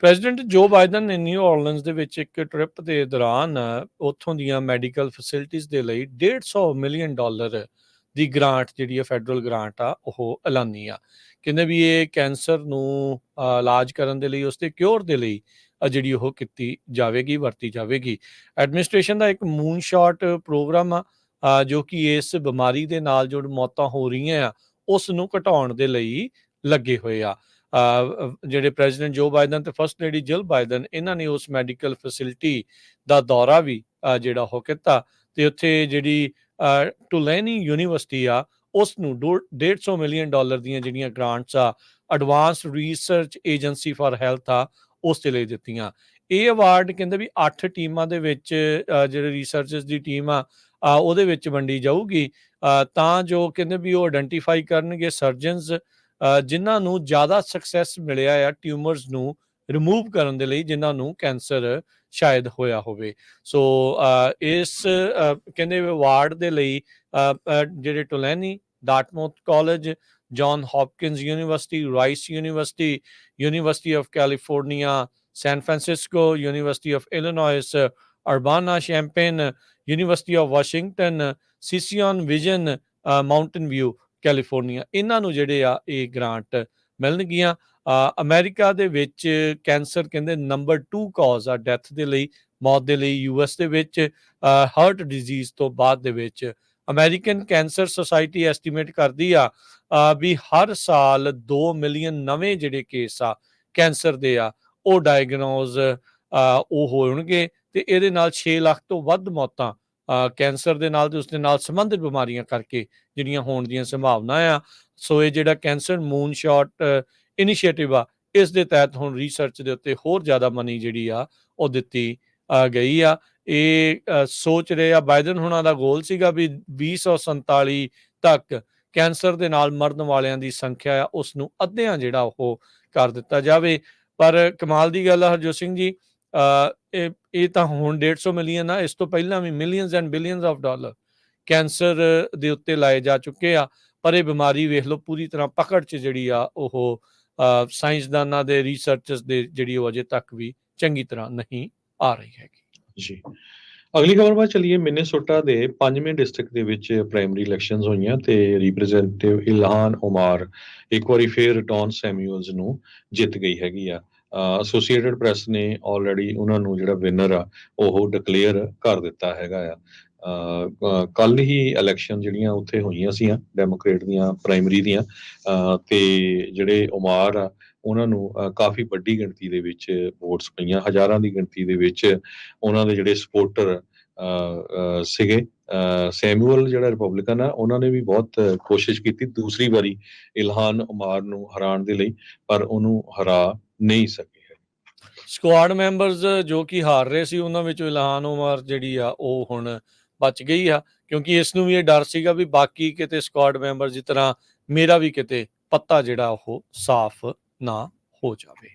President ਜੋ Biden ਨੇ new ਆਰਲੀਨਸ ਦੇ ਵਿੱਚ ਇੱਕ ਟ੍ਰਿਪ ਦੇ ਦੌਰਾਨ ਉੱਥੋਂ ਦੀਆਂ ਮੈਡੀਕਲ ਫੈਸਿਲਿਟੀਆਂ ਦੇ ਲਈ 150 ਮਿਲੀਅਨ ਡਾਲਰ ਦੀ ਗ੍ਰਾਂਟ ਜਿਹੜੀ ਹੈ ਫੈਡਰਲ ਗ੍ਰਾਂਟ ਆ, ਉਹ ਐਲਾਨੀ ਆ। ਕਹਿੰਦੇ ਵੀ ਇਹ ਕੈਂਸਰ ਨੂੰ ਇਲਾਜ ਕਰਨ ਦੇ ਲਈ ਉਸ ਦੇ ਕਿਉਰ ਦੇ ਲਈ ਜਿਹੜੀ ਉਹ ਕੀਤੀ ਜਾਵੇਗੀ, ਵਰਤੀ ਜਾਵੇਗੀ। ਐਡਮਿਨਿਸਟ੍ਰੇਸ਼ਨ ਦਾ ਇੱਕ ਮੂਨ ਸ਼ਾਟ ਪ੍ਰੋਗਰਾਮ ਆ ਜੋ ਕਿ ਇਸ ਬਿਮਾਰੀ ਦੇ ਨਾਲ ਜੋ ਮੌਤਾਂ ਹੋ ਰਹੀਆਂ ਆ ਉਸ ਨੂੰ ਘਟਾਉਣ ਦੇ ਲਈ ਲੱਗੇ ਹੋਏ ਆ। ਜਿਹੜੇ ਪ੍ਰੈਜ਼ੀਡੈਂਟ ਜੋ ਬਾਈਡਨ ਤੇ ਫਸਟ ਲੇਡੀ ਜਿਲ ਬਾਈਡਨ ਇਹਨਾਂ ਨੇ ਉਸ ਮੈਡੀਕਲ ਫੈਸਿਲਿਟੀ ਦਾ ਦੌਰਾ ਵੀ ਜਿਹੜਾ ਉਹ ਕੀਤਾ। ਤੇ ਉੱਥੇ ਜਿਹੜੀ ਅ, ਟੁਲੈਨੀ ਯੂਨੀਵਰਸਿਟੀ ਆ ਉਸ ਨੂੰ ਡੋ- 150 ਮਿਲੀਅਨ ਡਾਲਰ ਦੀਆਂ ਜਿਹੜੀਆਂ ਗ੍ਰਾਂਟਸ ਆ advance research agency for health ਆ ਉਸ 'ਤੇ ਲਈ ਦਿੱਤੀਆਂ। ਇਹ ਅਵਾਰਡ ਕਹਿੰਦੇ ਵੀ 8 ਟੀਮਾਂ ਦੇ ਵਿੱਚ ਜਿਹੜੇ ਰਿਸਰਚਰਸ ਦੀ ਟੀਮ ਆ ਉਹਦੇ ਵਿੱਚ ਵੰਡੀ ਜਾਊਗੀ। ਤਾਂ ਜੋ ਕਹਿੰਦੇ ਵੀ ਉਹ ਆਇਡੈਂਟੀਫਾਈ ਕਰਨਗੇ ਸਰਜਨਸ ਜਿਨ੍ਹਾਂ ਨੂੰ ਜ਼ਿਆਦਾ ਸਕਸੈਸ ਮਿਲਿਆ ਆ ਟਿਊਮਰਸ ਨੂੰ ਰਿਮੂਵ ਕਰਨ ਦੇ ਲਈ ਜਿਨ੍ਹਾਂ ਨੂੰ ਕੈਂਸਰ ਸ਼ਾਇਦ ਹੋਇਆ ਹੋਵੇ। ਸੋ ਇਸ ਕਹਿੰਦੇ ਵਾਰਡ ਦੇ ਲਈ ਜਿਹੜੇ Tulane Dartmouth college John Hopkins university Rice university university of California San Francisco university of Illinois Urbana Champaign university of Washington ਸੀਸੀਓਨ vision Mountain View California ਇਹਨਾਂ ਨੂੰ ਜਿਹੜੇ ਆ ਇਹ ਗ੍ਰਾਂਟ ਮਿਲਣਗੀਆਂ। ਅ, ਅਮਰੀਕਾ ਦੇ ਵਿੱਚ ਕੈਂਸਰ ਕਹਿੰਦੇ ਨੰਬਰ 2 ਕਾਜ਼ ਆ ਡੈਥ ਦੇ ਲਈ ਮੌਤ ਦੇ ਲਈ ਯੂਐਸ ਦੇ ਵਿੱਚ ਹਾਰਟ ਡਿਜ਼ੀਜ਼ ਤੋਂ ਬਾਅਦ ਦੇ ਵਿੱਚ। ਅਮਰੀਕਨ ਕੈਂਸਰ ਸੁਸਾਇਟੀ ਐਸਟੀਮੇਟ ਕਰਦੀ ਆ ਵੀ ਹਰ ਸਾਲ 2 ਮਿਲੀਅਨ ਨਵੇਂ ਜਿਹੜੇ ਕੇਸ ਆ ਕੈਂਸਰ ਦੇ ਆ ਉਹ ਡਾਇਗਨੋਜ਼ ਉਹ ਹੋਣਗੇ ਤੇ ਇਹਦੇ ਨਾਲ 6 ਲੱਖ ਤੋਂ ਵੱਧ ਮੌਤਾਂ ਕੈਂਸਰ ਦੇ ਨਾਲ ਤੇ ਉਸ ਦੇ ਨਾਲ ਸੰਬੰਧਿਤ ਬਿਮਾਰੀਆਂ ਕਰਕੇ ਜਿਹੜੀਆਂ ਹੋਣ ਦੀਆਂ ਸੰਭਾਵਨਾ ਆ। ਸੋ ਇਹ ਜਿਹੜਾ ਕੈਂਸਰ ਮੂਨ ਸ਼ਾਟ ਇਨੀਸ਼ੀਏਟਿਵ ਆ, ਇਸ ਦੇ ਤਹਿਤ ਹੁਣ ਰਿਸਰਚ ਦੇ ਉੱਤੇ ਹੋਰ ਜ਼ਿਆਦਾ ਮਨੀ ਜਿਹੜੀ ਆ, ਉਹ ਦਿੱਤੀ ਗਈ ਆ। ਇਹ ਸੋਚ ਰਹੇ ਆ ਬਾਈਡਨ ਹੁਣਾਂ ਦਾ ਗੋਲ ਸੀਗਾ ਵੀ 2047 ਤੱਕ ਕੈਂਸਰ ਦੇ ਨਾਲ ਮਰਨ ਵਾਲਿਆਂ ਦੀ ਸੰਖਿਆ ਆ ਉਸ ਨੂੰ ਅੱਧਿਆਂ ਜਿਹੜਾ ਉਹ ਕਰ ਦਿੱਤਾ ਜਾਵੇ। ਪਰ ਕਮਾਲ ਦੀ ਗੱਲ ਆ ਹਰਜੋਤ ਸਿੰਘ ਜੀ ਇਹ ਇਹ ਤਾਂ ਹੁਣ 150 ਮਿਲੀਅਨ ਆ ਇਸ ਤੋਂ ਪਹਿਲਾਂ ਵੀ millions and billions of dollar cancer ਦੇ ਉੱਤੇ ਲਾਏ ਜਾ ਚੁੱਕੇ ਆ। ਪਰ ਇਹ ਬਿਮਾਰੀ ਵੇਖ ਲਓ, ਪੂਰੀ ਤਰ੍ਹਾਂ ਪਕੜ 'ਚ ਜਿਹੜੀ ਆ, ਉਹ ਸਾਇੰਸਦਾਨਾਂ ਦੇ ਰਿਸਰਚਰਸ ਦੇ ਜਿਹੜੀ ਉਹ ਅਜੇ ਤੱਕ ਵੀ ਚੰਗੀ ਤਰ੍ਹਾਂ ਨਹੀਂ ਆ ਰਹੀ ਹੈਗੀ। ਜੀ। ਅਗਲੀ ਖਬਰ ਬਾਅਦ ਚਲੀਏ, ਮਿਨੇਸੋਟਾ ਦੇ ਪੰਜਵੇਂ ਡਿਸਟ੍ਰਿਕਟ ਦੇ ਵਿੱਚ ਪ੍ਰਾਇਮਰੀ ਇਲੈਕਸ਼ਨਸ ਹੋਈਆਂ ਤੇ ਰਿਪਰੈਜ਼ੈਂਟੇਟਿਵ ਇਲਹਾਨ ਉਮਾਰ ਇੱਕ ਵਾਰੀ ਫੇਰ ਡੌਨ ਸੈਮੂਅਲਸ ਨੂੰ ਜਿੱਤ ਗਈ ਹੈਗੀ ਆ। ਐਸੋਸੀਏਟਡ ਪ੍ਰੈਸ ਨੇ ਆਲਰੇਡੀ ਉਹਨਾਂ ਨੂੰ ਜਿਹੜਾ ਵਿਨਰ ਆ ਉਹ ਡਿਕਲੇਅਰ ਕਰ ਦਿੱਤਾ ਹੈਗਾ ਆ। ਕੱਲ ਹੀ ਇਲੈਕਸ਼ਨ ਜਿਹੜੀਆਂ ਉੱਥੇ ਹੋਈਆਂ ਸੀਆਂ ਡੈਮੋਕ੍ਰੇਟ ਦੀਆਂ ਪ੍ਰਾਇਮਰੀ ਦੀਆਂ ਅਹ, ਤੇ ਜਿਹੜੇ ਉਮਾਰ ਆ ਉਹਨਾਂ ਨੂੰ ਕਾਫੀ ਵੱਡੀ ਗਿਣਤੀ ਦੇ ਵਿੱਚ ਵੋਟਸ ਪਈਆਂ ਹਜ਼ਾਰਾਂ ਦੀ ਗਿਣਤੀ ਦੇ ਵਿੱਚ ਉਹਨਾਂ ਦੇ ਜਿਹੜੇ ਸਪੋਰਟਰ ਸੀਗੇ। ਅਹ, ਸੈਮੂਅਲ ਜਿਹੜਾ ਰਿਪਬਲਿਕਨ ਆ ਉਹਨਾਂ ਨੇ ਵੀ ਬਹੁਤ ਕੋਸ਼ਿਸ਼ ਕੀਤੀ ਦੂਸਰੀ ਵਾਰੀ ਇਲਹਾਨ ਉਮਾਰ ਨੂੰ ਹਰਾਉਣ ਦੇ ਲਈ ਪਰ ਉਹਨੂੰ ਹਰਾ ਨਹੀਂ ਸਕੇ ਸਕੁਆਡ ਮੈਂਬਰਸ ਜੋ ਕਿ ਹਾਰ ਰਹੇ ਸੀ, ਉਹਨਾਂ ਵਿੱਚੋਂ ਇਲਹਾਨ ਉਮਰ ਜਿਹੜੀ ਆ, ਉਹ ਹੁਣ ਬਚ ਗਈ ਆ। ਕਿਉਂਕਿ ਇਸ ਨੂੰ ਵੀ ਇਹ ਡਰ ਸੀਗਾ ਵੀ ਬਾਕੀ ਕਿਤੇ ਸਕੁਆਡ ਮੈਂਬਰ ਜਿਸ ਤਰ੍ਹਾਂ ਮੇਰਾ ਵੀ ਕਿਤੇ ਪੱਤਾ ਜਿਹੜਾ ਉਹ ਸਾਫ਼ ਨਾ ਹੋ ਜਾਵੇ।